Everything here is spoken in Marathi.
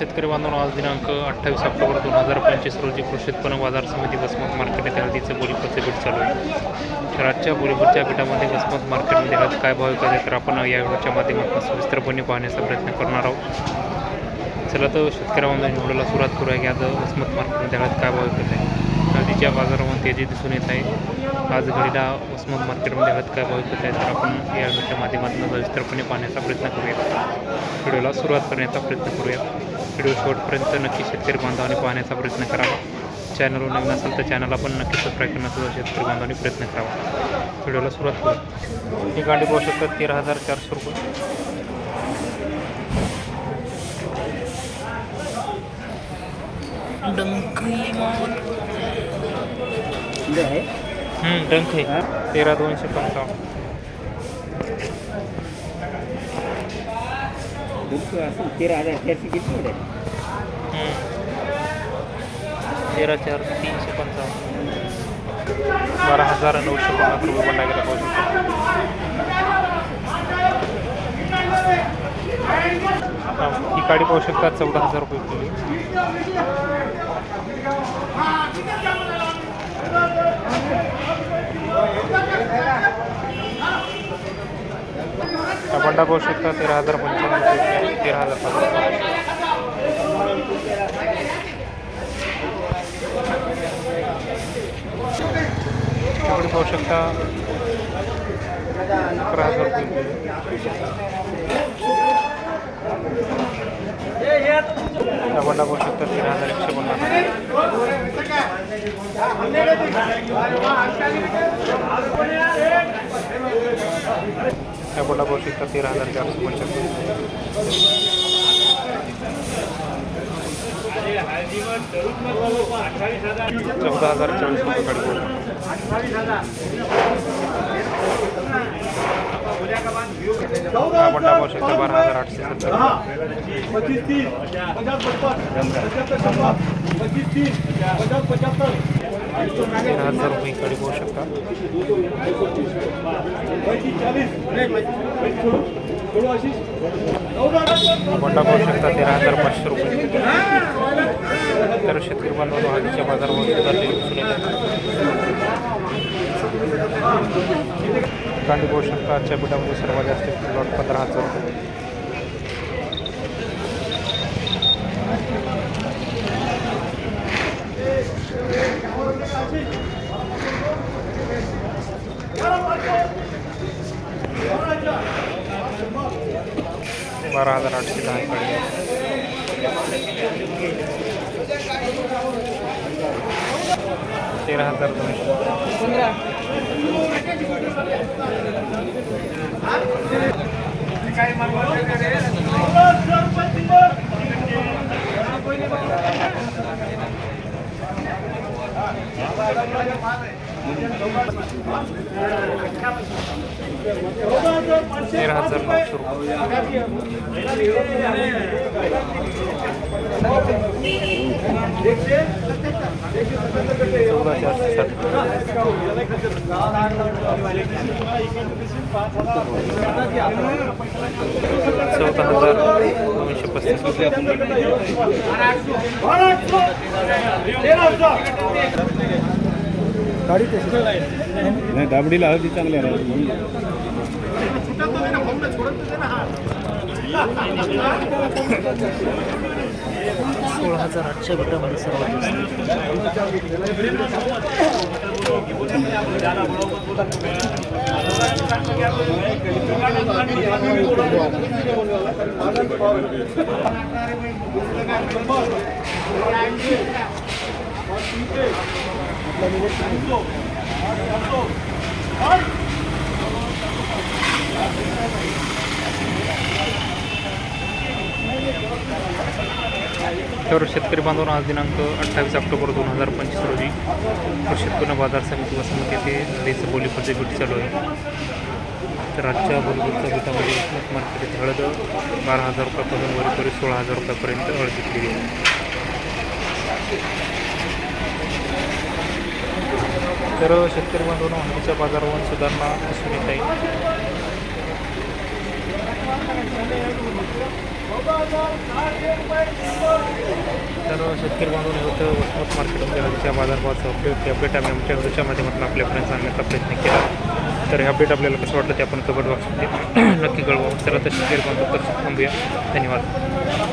शेतकरी बांधवांनो आज दिनांक अठ्ठावीस ऑक्टोबर दोन हजार पंचवीस रोजी कृषी उत्पन्न बाजार समिती वसमत मार्केट येथे हळदीचं बोलीपूरचे बीट चालू आहे. तर आजच्या बोलीपूरच्या बीटामध्ये वसमत मार्केटमध्ये हळद काय भाव विकत आहे तर आपण या व्हिडिओच्या माध्यमातून सविस्तरपणे पाहण्याचा प्रयत्न करणार आहोत. चला तर शेतकरी बांधवांनी व्हिडिओला सुरुवात करूया की आज वसमत मार्केटमध्ये हळद काय भाव विकत आहे. हळदीच्या बाजारामध्ये तेजी दिसून येत आहे. आज घडीला वसमत मार्केटमध्ये हळद काय भाव विकत आहे तर आपण या व्हिडिओच्या माध्यमातून सविस्तरपणे पाहण्याचा प्रयत्न करूया. व्हिडिओला सुरुवात करण्याचा प्रयत्न करूया. व्हिडिओ शॉर्टपर्यंत नक्की शेतकरी बांधवांनी पाहण्याचा प्रयत्न करावा. चॅनलवर नवीन असेल तर चॅनलला पण नक्की सबस्क्राईब करण्याचा शेतकरी बांधवांनी प्रयत्न करावा. व्हिडिओला सुरुवात करू ही गाडी पाहू शकतात तेरा हजार चारशे रुपये. डंक आहे. तेरा दोनशे पंचावन्न. तेरा हजार चारशे किती तेरा चार तीनशे पंचावन्न बारा हजार नऊशे पन्नास रुपये पण लागेल पाहू शकता ही गाडी पाहू शकता चौदा हजार रुपये किलो हा बंडा पाहू शकता तेरा हजार पंचावन्न रुपये तेरा हजार पाचशे तुम्ही पाहू शकता अकरा हजार रुपये हा बंडा पाहू शकता तेरा हजार एकशे पन्नास. हा बंडा पाहू शकता तेरा हजार चारशे पंच्याहत्तर. चौदा हजार चाळीस रुपये गाडी बोल हा बंडा पाहू शकता बारा हजार आठशे सत्तर. चार हजार रुपये इकडे पाहू शकता. पैंतीस पाहू शकता तेरा हजार पाचशे रुपये. तर शेतकरी बांधवांनो हळदीच्या बाजारामध्ये दर दिसून कांडी पाहू शकता आजच्या पिठामध्ये सर्वात जास्त लॉट पंधरा हजार रुपये. बारा हजार आठशे दहा काढले तेरा हजार दोनशे तेरा हजार नऊशे रुपये चौदा चारशे साठ चौदा हजार दोनशे रुपये नाही दाबडीला हळदी चांगली आहे सोळा हजार आठशे रुपयामध्ये सर्वात जास्त तर शेतकरी बांधवांना आज दिनांक अठ्ठावीस ऑक्टोबर दोन हजार पंचवीस रोजी कृषी उत्पन्न बाजार समिती वसमत येथे हळदीचं बोलीपरचे भेट चालू आहे. तर आजच्या बोलीपरच्या बीटामध्ये वसमत मार्केट येथे हळद बारा हजार रुपयापासून वरीपरी सोळा हजार रुपयापर्यंत हळद विकली गेली तर शेतकरी बांधवांनो हळदीच्या बाजारावर सुधारणा दिसून येत आहे. तर शेतकरी बांधून होतं वसमत मार्केटमध्ये हळदीच्या बाजारभावाचं अपडेट ते अपडेट आम्ही आमच्या व्हिडिओच्या माध्यमातून आपल्यापर्यंत सांगण्याचा प्रयत्न केला. तर हे अपडेट आपल्याला कसं वाटलं ते आपण कमेंट बॉक्समध्ये नक्की कळवा. तर आता शेतकरी बांधव कसं थांबूया धन्यवाद.